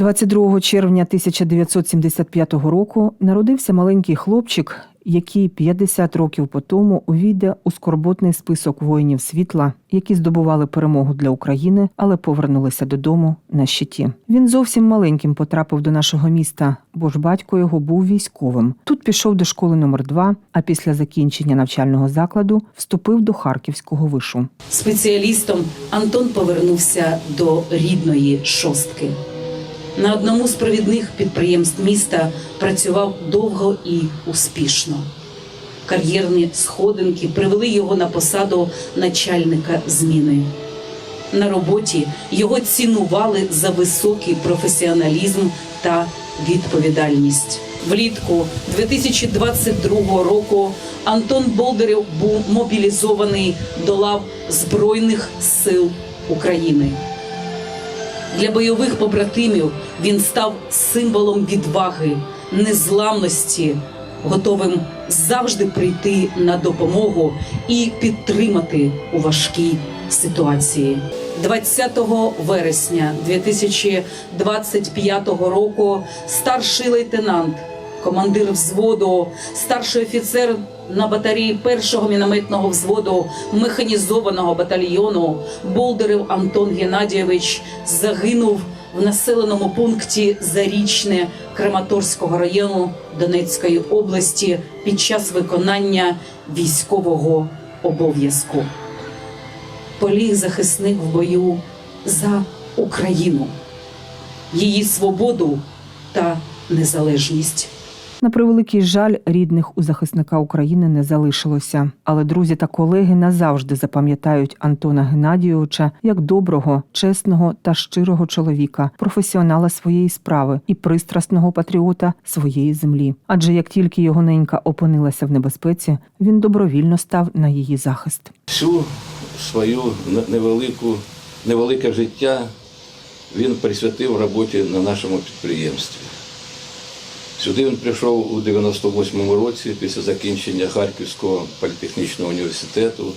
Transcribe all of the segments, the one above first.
22 червня 1975 року народився маленький хлопчик, який 50 років по тому увійде у скорботний список воїнів світла, які здобували перемогу для України, але повернулися додому на щиті. Він зовсім маленьким потрапив до нашого міста, бо ж батько його був військовим. Тут пішов до школи номер 2 а після закінчення навчального закладу вступив до Харківського вишу. Спеціалістом Антон повернувся до рідної шостки. На одному з провідних підприємств міста працював довго і успішно. Кар'єрні сходинки привели його на посаду начальника зміни. На роботі його цінували за високий професіоналізм та відповідальність. Влітку 2022 року Антон Болдерів був мобілізований до лав Збройних сил України. Для бойових побратимів він став символом відваги, незламності, готовим завжди прийти на допомогу і підтримати у важкій ситуації. 20 вересня 2025 року старший лейтенант, командир взводу, старший офіцер на батареї першого мінометного взводу механізованого батальйону Болдерев Антон Геннадійович загинув в населеному пункті Зарічне Краматорського району Донецької області під час виконання військового обов'язку. Поліг захисник в бою за Україну, її свободу та незалежність. На превеликий жаль, рідних у захисника України не залишилося. Але друзі та колеги назавжди запам'ятають Антона Геннадійовича як доброго, чесного та щирого чоловіка, професіонала своєї справи і пристрасного патріота своєї землі. Адже як тільки його ненька опинилася в небезпеці, він добровільно став на її захист. Всю свою невелику, невелике життя він присвятив роботі на нашому підприємстві. Сюди він прийшов у 98-му році після закінчення Харківського політехнічного університету.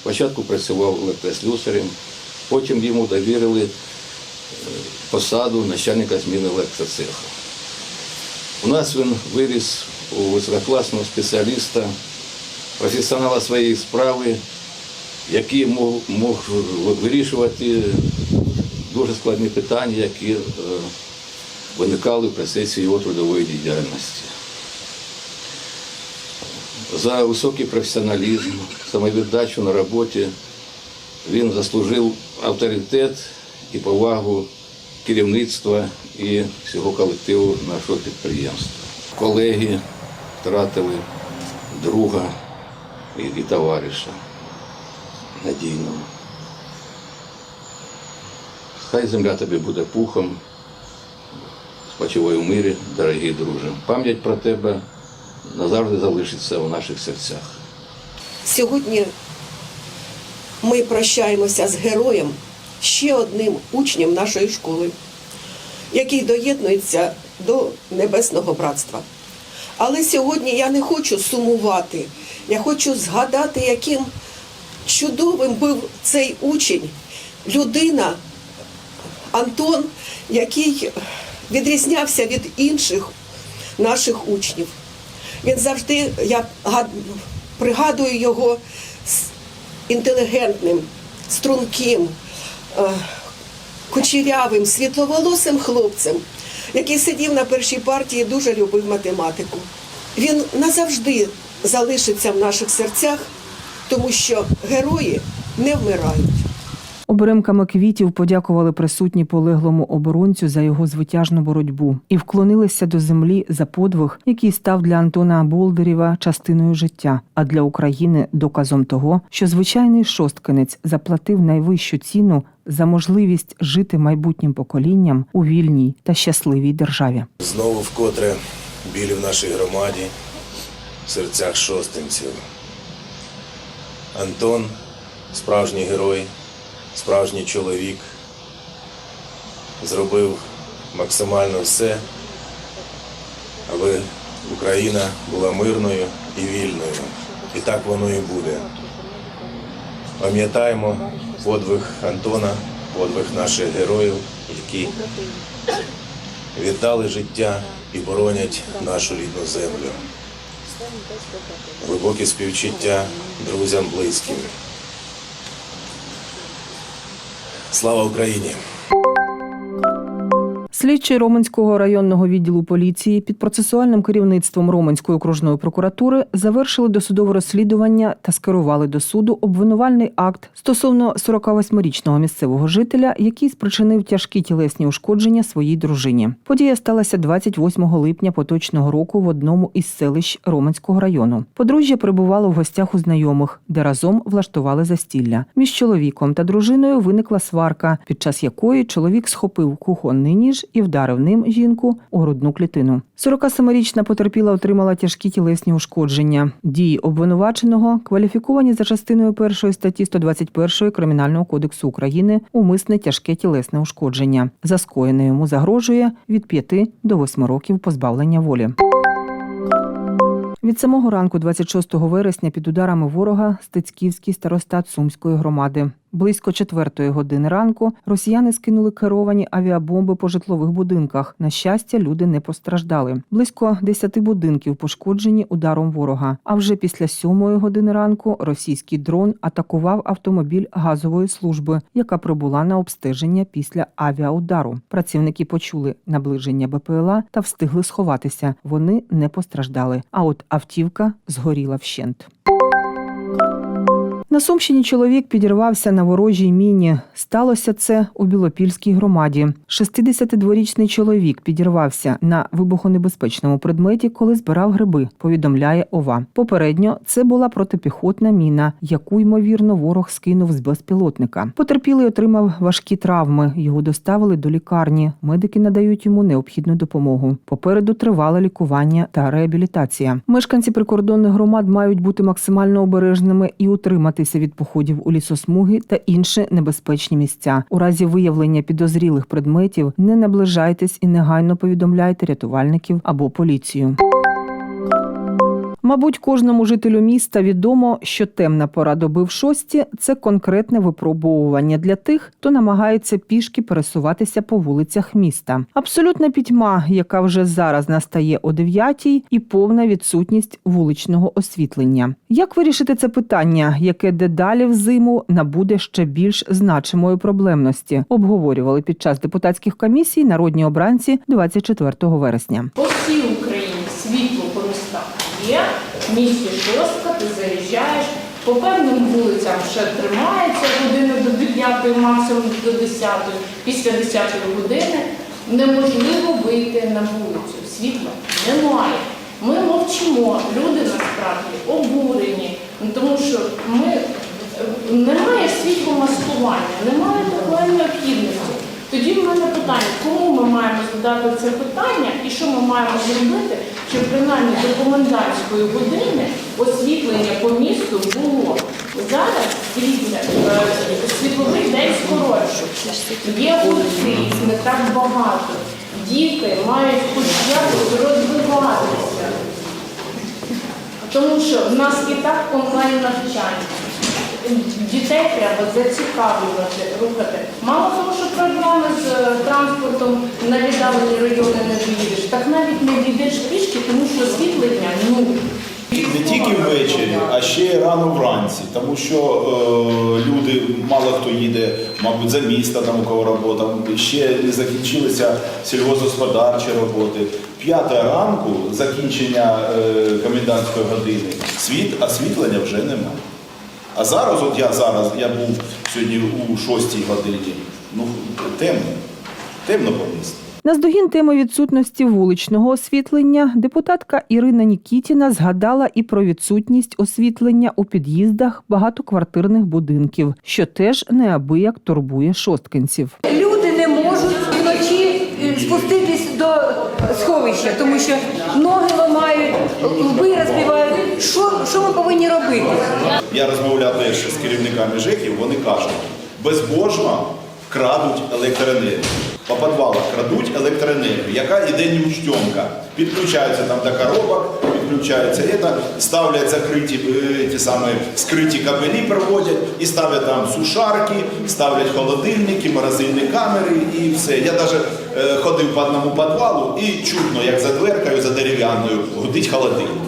Спочатку працював електрослюсарем, потім йому довірили е, посаду начальника зміни електроцеху. У нас він виріс у висококласного спеціаліста, професіонала своєї справи, який мог, мог вирішувати дуже складні питання, які е, виникали в процесі його трудової діяльності. За високий професіоналізм, самовіддачу на роботі він заслужив авторитет і повагу керівництва і всього колективу нашого підприємства. Колеги втратили друга і, товариша надійного. Хай земля тобі буде пухом, спочивай у мирі, дорогі друже. Пам'ять про тебе назавжди залишиться у наших серцях. Сьогодні ми прощаємося з героєм, ще одним учнем нашої школи, який доєднується до Небесного братства. Але сьогодні я не хочу сумувати, я хочу згадати, яким чудовим був цей учень, людина Антон, який відрізнявся від інших наших учнів. Він завжди, я пригадую його інтелігентним, струнким, е, кучерявим, світловолосим хлопцем, який сидів на першій партії і дуже любив математику. Він назавжди залишиться в наших серцях, тому що герої не вмирають. Оберемками квітів подякували присутні полеглому оборонцю за його звитяжну боротьбу і вклонилися до землі за подвиг, який став для Антона Болдерєва частиною життя, а для України доказом того, що звичайний шосткинець заплатив найвищу ціну за можливість жити майбутнім поколінням у вільній та щасливій державі. Знову вкотре білі в нашій громаді, в серцях шостинців. Антон справжній герой, справжній чоловік, зробив максимально все, аби Україна була мирною і вільною. І так воно і буде. Пам'ятаємо подвиг Антона, подвиг наших героїв, які віддали життя і боронять нашу рідну землю. Глибоке співчуття друзям близьким. Слава Україні! Слідчі Роменського районного відділу поліції під процесуальним керівництвом Роменської окружної прокуратури завершили досудове розслідування та скерували до суду обвинувальний акт стосовно 48-річного місцевого жителя, який спричинив тяжкі тілесні ушкодження своїй дружині. Подія сталася 28 липня поточного року в одному із селищ Роменського району. Подружжя перебувало в гостях у знайомих, де разом влаштували застілля. Між чоловіком та дружиною виникла сварка, під час якої чоловік схопив кухонний ніж і вдарив ним жінку у грудну клітину. 47-річна потерпіла отримала тяжкі тілесні ушкодження. Дії обвинуваченого кваліфіковані за частиною першої статті 121 Кримінального кодексу України умисне тяжке тілесне ушкодження. За скоєне йому загрожує від 5 до 8 років позбавлення волі. Від самого ранку, 26 вересня, під ударами ворога Стецьківський старостат Сумської громади. Близько четвертої години ранку росіяни скинули керовані авіабомби по житлових будинках. На щастя, люди не постраждали. Близько десяти будинків пошкоджені ударом ворога. А вже після сьомої години ранку російський дрон атакував автомобіль газової служби, яка прибула на обстеження після авіаудару. Працівники почули наближення БПЛА та встигли сховатися. Вони не постраждали. А от автівка згоріла вщент. На Сумщині чоловік підірвався на ворожій міні. Сталося це у Білопільській громаді. 62-річний чоловік підірвався на вибухонебезпечному предметі, коли збирав гриби. Повідомляє ОВА. Попередньо це була протипіхотна міна, яку ймовірно ворог скинув з безпілотника. Потерпілий отримав важкі травми. Його доставили до лікарні. Медики надають йому необхідну допомогу. Попереду тривале лікування та реабілітація. Мешканці прикордонних громад мають бути максимально обережними і утриматися від походів у лісосмуги та інші небезпечні місця. У разі виявлення підозрілих предметів не наближайтесь і негайно повідомляйте рятувальників або поліцію. Мабуть, кожному жителю міста відомо, що темна пора доби в шості це конкретне випробовування для тих, хто намагається пішки пересуватися по вулицях міста. Абсолютна пітьма, яка вже зараз настає о 9 і повна відсутність вуличного освітлення. Як вирішити це питання, яке дедалі взиму набуде ще більш значимої проблемності? Обговорювали під час депутатських комісій народні обранці 24 вересня. По всій Україні світло по містах є. В місті шостка, ти заїжджаєш. По певним вулицям ще тримається години до 9, максимум до 10. Після 10 години неможливо вийти на вулицю. Світла немає. Ми мовчимо. Люди насправді обурені, тому що ми немає світломаскування, немає такої необхідності. Тоді в мене питання, кому ми маємо задати це питання і що ми маємо зробити, щоб принаймні до комендантської години освітлення по місту було. Зараз дивіться, е, світловий день скоротшився. Є гуртки, не так багато. Діти мають хоч якось розвиватися. Тому що в нас і так онлайн навчання. Дітей треба зацікавлювати, рухати. Мало того, що проблеми з е, транспортом на віддалені райони не доїдеш, так навіть не дійдеш пішки, тому що освітлення нуль. Не тільки ввечері, а ще й рано вранці, тому що е, люди, мало хто їде, мабуть, за міста, там у кого робота, ще не закінчилися сільгосподарчі роботи. П'ята ранку, закінчення е, комендантської години, світ, освітлення вже немає. А зараз, от я зараз, я був сьогодні у шостій годині, ну темно, темно по місту. Наздогін теми відсутності вуличного освітлення депутатка Ірина Нікітіна згадала і про відсутність освітлення у під'їздах багатоквартирних будинків, що теж неабияк турбує шосткинців. Люди не можуть вночі е, спуститись до сховища, тому що ноги ламають, лби розбивають. Що, що ми повинні робити? Я розмовляв теж з керівниками ЖЕКів, вони кажуть, безбожно крадуть електроенергію. По підвалах крадуть електроенергію, яка йде німчтьомка. Підключаються там до коробок, підключаються это, ставлять закриті е, ті самі скриті кабелі, проводять і ставлять там сушарки, ставлять холодильники, морозильні камери і все. Я навіть е, ходив по одному підвалу і чутно, як за дверкою, за дерев'яною, гудить холодильник.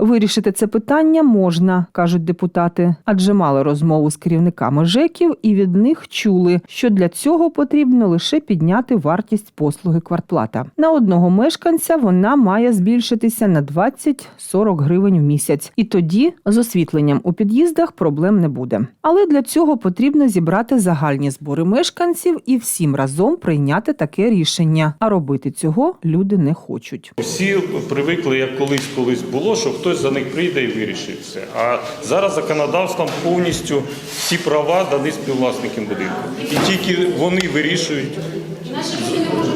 Вирішити це питання можна, кажуть депутати, адже мали розмову з керівниками ЖЕКів і від них чули, що для цього потрібно лише підняти вартість послуги квартплата. На одного мешканця вона має збільшитися на 20-40 гривень в місяць, і тоді з освітленням у під'їздах проблем не буде. Але для цього потрібно зібрати загальні збори мешканців і всім разом прийняти таке рішення. А робити цього люди не хочуть. Всі привикли, як колись колись було, що хтось за них прийде і вирішить все. А зараз законодавством повністю всі права дані співвласникам будинку. І тільки вони вирішують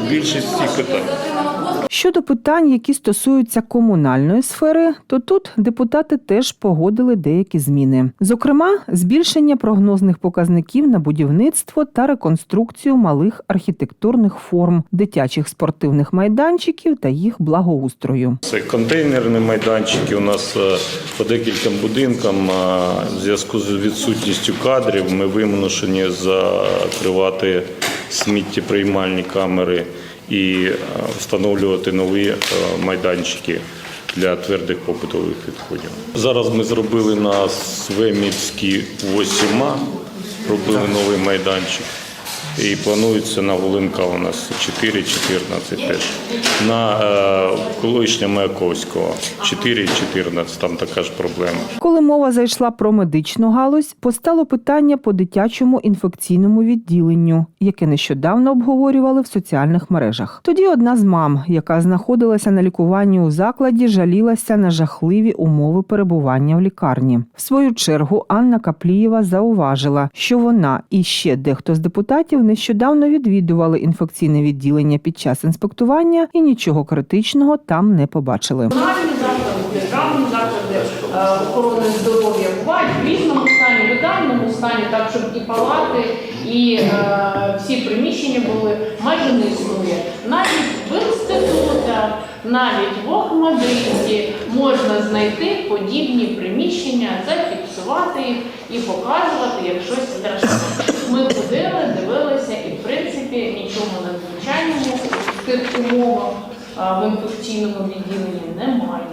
більшість цих питань. Щодо питань, які стосуються комунальної сфери, то тут депутати теж погодили деякі зміни. Зокрема, збільшення прогнозних показників на будівництво та реконструкцію малих архітектурних форм, дитячих спортивних майданчиків та їх благоустрою. Це контейнерні майданчики. Нас е, по декільком будинкам в зв'язку з відсутністю кадрів ми вимушені закривати сміттєприймальні камери і е, встановлювати нові е, майданчики для твердих побутових відходів. Зараз ми зробили на Свемівській 8А, робили новий майданчик. І планується на Волинка у нас 4,14 теж. На е, колишня Маяковського 4,14, там така ж проблема. Коли мова зайшла про медичну галузь, постало питання по дитячому інфекційному відділенню, яке нещодавно обговорювали в соціальних мережах. Тоді одна з мам, яка знаходилася на лікуванні у закладі, жалілася на жахливі умови перебування в лікарні. В свою чергу Анна Каплієва зауважила, що вона і ще дехто з депутатів нещодавно відвідували інфекційне відділення під час інспектування і нічого критичного там не побачили. Державні заклади е, охорони здоров'я бувають в різному стані, в ідеальному стані, так щоб і палати, і е, всі приміщення були майже не існує. Навіть в інститутах, навіть в Охмадиті можна знайти подібні приміщення, зафіксувати їх і показувати як щось страшне. Ми ходили, принципі нічого надзвичайного в тих умовах в інфекційному відділенні немає.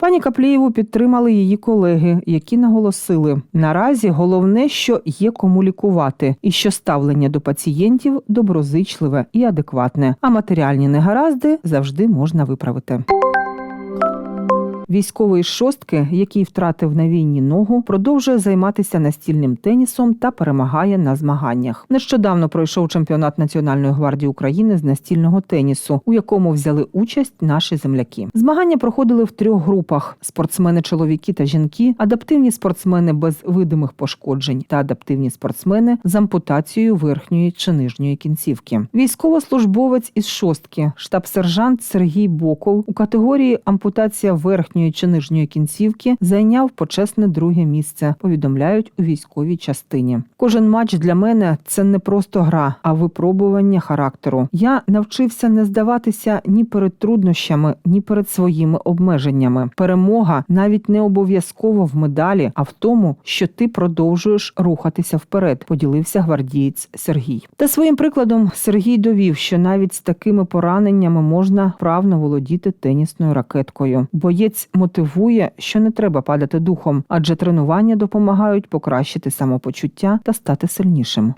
Пані Каплієву підтримали її колеги, які наголосили: наразі головне, що є кому лікувати, і що ставлення до пацієнтів доброзичливе і адекватне, а матеріальні негаразди завжди можна виправити. Військовий шостки, який втратив на війні ногу, продовжує займатися настільним тенісом та перемагає на змаганнях. Нещодавно пройшов чемпіонат Національної гвардії України з настільного тенісу, у якому взяли участь наші земляки. Змагання проходили в трьох групах: спортсмени, чоловіки та жінки, адаптивні спортсмени без видимих пошкоджень та адаптивні спортсмени з ампутацією верхньої чи нижньої кінцівки. Військовослужбовець із шостки, штаб-сержант Сергій Боков у категорії ампутація верхньої чи нижньої кінцівки зайняв почесне друге місце. Повідомляють у військовій частині. Кожен матч для мене це не просто гра, а випробування характеру. Я навчився не здаватися ні перед труднощами, ні перед своїми обмеженнями. Перемога навіть не обов'язково в медалі, а в тому, що ти продовжуєш рухатися вперед. Поділився гвардієць Сергій. Та своїм прикладом Сергій довів, що навіть з такими пораненнями можна вправно володіти тенісною ракеткою. Боєць мотивує, що не треба падати духом, адже тренування допомагають покращити самопочуття та стати сильнішим.